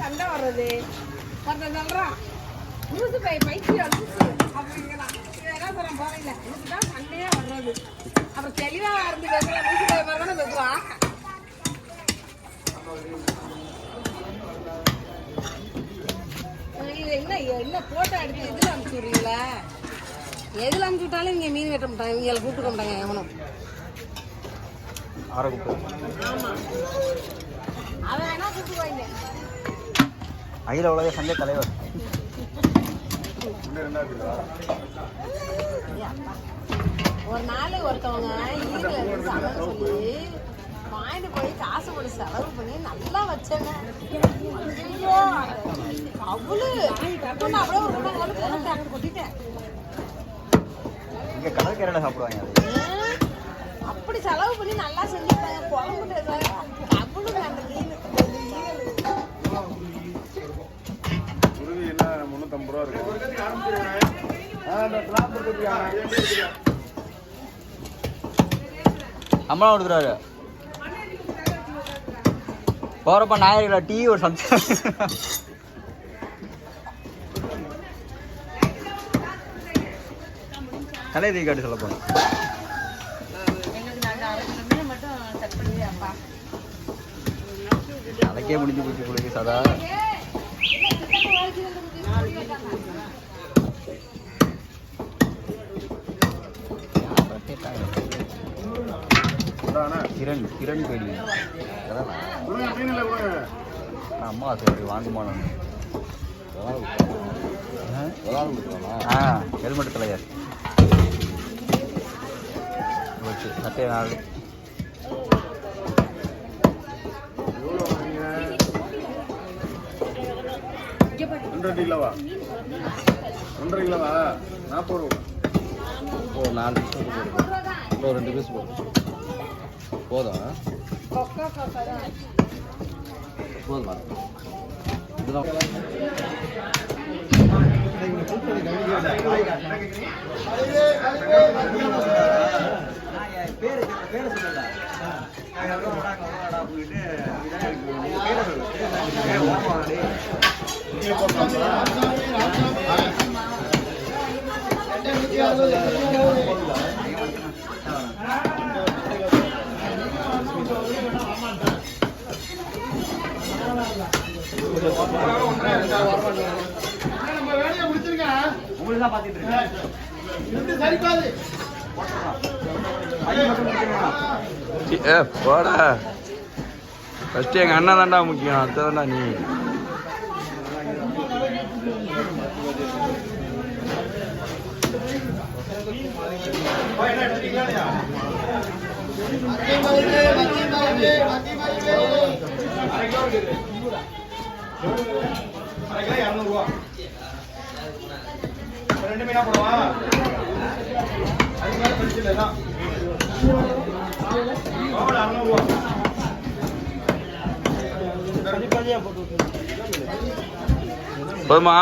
சண்டை வர்றது. ஒருத்தன் சொல்றான், ஊசு பை பைத்தியம், அப்படிங்கிறான். இவன் என்ன சொல்றான் பாருங்கள, சண்டையே வர்றது. அப்புறம் தெளிவா இருந்து பேசுறான், லூசு பை மாதிரி தானே பேசுவான். என்ன என்ன போட்டோ எடுத்து எதுல அனுப்பிச்சு விடுறீங்களா எதுல அனுப்பிச்சு விட்டாலும் இங்க மீன் வெட்ட மாட்டாங்க. இவங்களை கூப்பிட்டு மாட்டாங்க எவனும். ஆற அவன் வேணா கூப்பிடுவாங்க அகில உலக சங்க தலைவர். ஒரு நாள் ஒருத்தவங்க ஈரில் இருந்து சமையல் சொல்லி வாங்கிட்டு போய் காசு போட்டு செலவு பண்ணி நல்லா வச்சேங்க. ஐயோ. அவ்வளோ அப்படியே ஒரு போட்டு அங்கே இங்க கடற்கரையில சாப்பிடுவாங்க. அப்படி செலவு பண்ணி நல்லா செஞ்சுட்டாங்க குழம்புட்டு அவ்வளோ அந்த மீன். குருவி என்ன முந்நூற்றம்பது ரூபா இருக்கு. அம்மா கொடுக்குறாரு. போறப்ப ஞாயிறு டீ ஒரு சம்சம் கலை தீ காட்டு சொல்ல போனோம் எங்களுக்கு நாங்கள் அரை கிலோ மீன் கலை ரீகார்டு சொல்ல அப்பா அதைக்கே முடிஞ்சு போச்சு பிள்ளைக்கு சதா. கிரண் கிரண் பேடி. அம்மா சரி வாங்குமான ஆ ஹெல்மெட் தலைவர் ஓகே சட்டை நாள் எவ்வளோ வாங்குறீங்க? ஒன்றரை கிலோவா? ஒன்றரை கிலோவா? நாற்பது ரூபா. ஒரு நாலு பீஸ் போதும் ஒரு ரெண்டு பீஸ் போதும் போதும்? போதுமா இதுதான் உங்களுக்கு தான் பார்த்துட்டு இருக்கேன். ஏ போட. ஃபஸ்ட்டு எங்கள் அண்ணன் தான்டா முக்கியம் அதுதான்டா நீ. ரெண்டு மீனா போடவா? போதுமா?